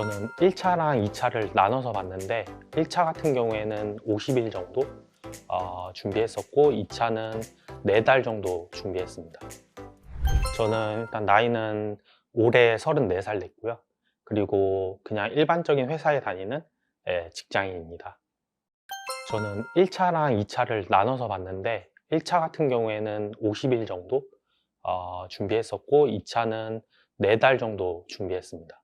저는 1차랑 2차를 나눠서 봤는데 1차 같은 경우에는 50일 정도 어, 준비했었고 2차는 4달 정도 준비했습니다. 저는 일단 나이는 올해 34살 됐고요. 그리고 그냥 일반적인 회사에 다니는 예, 직장인입니다. 저는 1차랑 2차를 나눠서 봤는데 1차 같은 경우에는 50일 정도 어, 준비했었고 2차는 4달 정도 준비했습니다.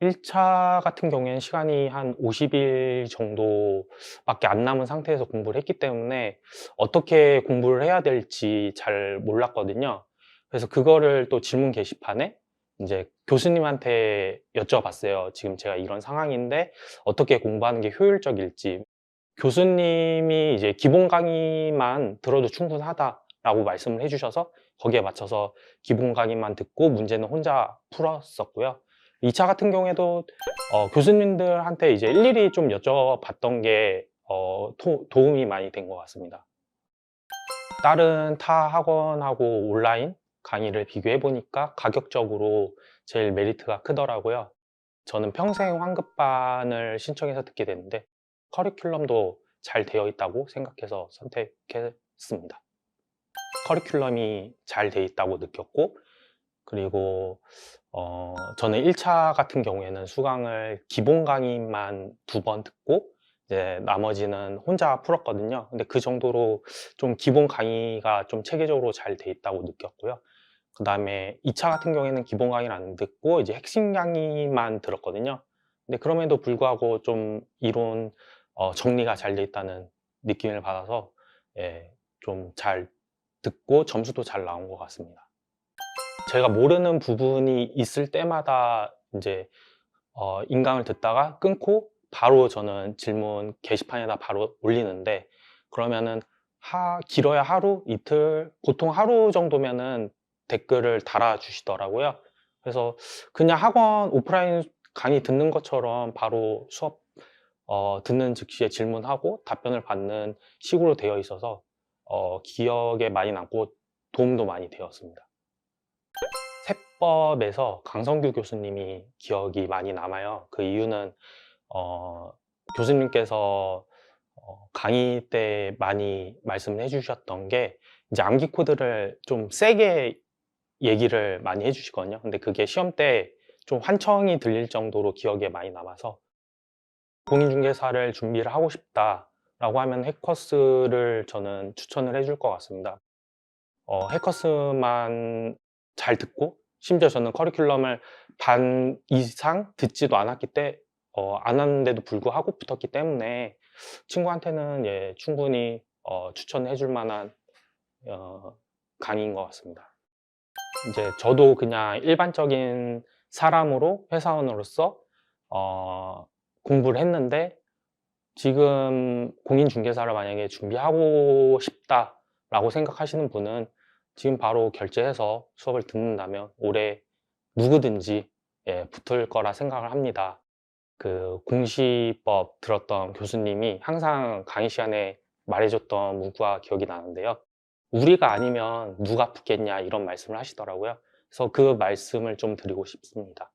1차 같은 경우에는 시간이 한 50일 정도밖에 안 남은 상태에서 공부를 했기 때문에 어떻게 공부를 해야 될지 잘 몰랐거든요. 그래서 그거를 또 질문 게시판에 이제 교수님한테 여쭤봤어요. 지금 제가 이런 상황인데 어떻게 공부하는 게 효율적일지. 교수님이 이제 기본 강의만 들어도 충분하다라고 말씀을 해주셔서 거기에 맞춰서 기본 강의만 듣고 문제는 혼자 풀었었고요. 2차 같은 경우에도 어, 교수님들한테 이제 일일이 좀 여쭤봤던 게 어, 도, 도움이 많이 된 것 같습니다. 다른 타 학원하고 온라인 강의를 비교해 보니까 가격적으로 제일 메리트가 크더라고요. 저는 평생 환급반을 신청해서 듣게 됐는데 커리큘럼도 잘 되어 있다고 생각해서 선택했습니다. 커리큘럼이 잘 되어 있다고 느꼈고 그리고 어, 저는 1차 같은 경우에는 수강을 기본 강의만 두 번 듣고 이제 나머지는 혼자 풀었거든요. 근데 그 정도로 좀 기본 강의가 좀 체계적으로 잘 돼 있다고 느꼈고요. 그 다음에 2차 같은 경우에는 기본 강의를 안 듣고 이제 핵심 강의만 들었거든요. 근데 그럼에도 불구하고 좀 이론 어, 정리가 잘 돼 있다는 느낌을 받아서 예, 좀 잘 듣고 점수도 잘 나온 것 같습니다. 제가 모르는 부분이 있을 때마다 이제 어, 인강을 듣다가 끊고 바로 저는 질문 게시판에다 바로 올리는데 그러면은 하, 길어야 하루, 이틀, 보통 하루 정도면은 댓글을 달아주시더라고요. 그래서 그냥 학원 오프라인 강의 듣는 것처럼 바로 수업 어, 듣는 즉시에 질문하고 답변을 받는 식으로 되어 있어서 어, 기억에 많이 남고 도움도 많이 되었습니다. 세법에서 강성규 교수님이 기억이 많이 남아요. 그 이유는 어, 교수님께서 어, 강의 때 많이 말씀을 해주셨던 게 이제 암기 코드를 좀 세게 얘기를 많이 해주시거든요. 근데 그게 시험 때 좀 환청이 들릴 정도로 기억에 많이 남아서 공인중개사를 준비를 하고 싶다라고 하면 해커스를 저는 추천을 해줄 것 같습니다. 어, 해커스만 잘 듣고 심지어 저는 커리큘럼을 반 이상 듣지도 않았기 때, 어, 안 하는데도 불구하고 붙었기 때문에 친구한테는 예, 충분히 어, 추천해 줄 만한 어, 강의인 것 같습니다. 이제 저도 그냥 일반적인 사람으로 회사원으로서 어, 공부를 했는데 지금 공인중개사를 만약에 준비하고 싶다라고 생각하시는 분은 지금 바로 결제해서 수업을 듣는다면 올해 누구든지 예, 붙을 거라 생각을 합니다. 그 공시법 들었던 교수님이 항상 강의 시간에 말해줬던 문구가 기억이 나는데요. 우리가 아니면 누가 붙겠냐 이런 말씀을 하시더라고요. 그래서 그 말씀을 좀 드리고 싶습니다.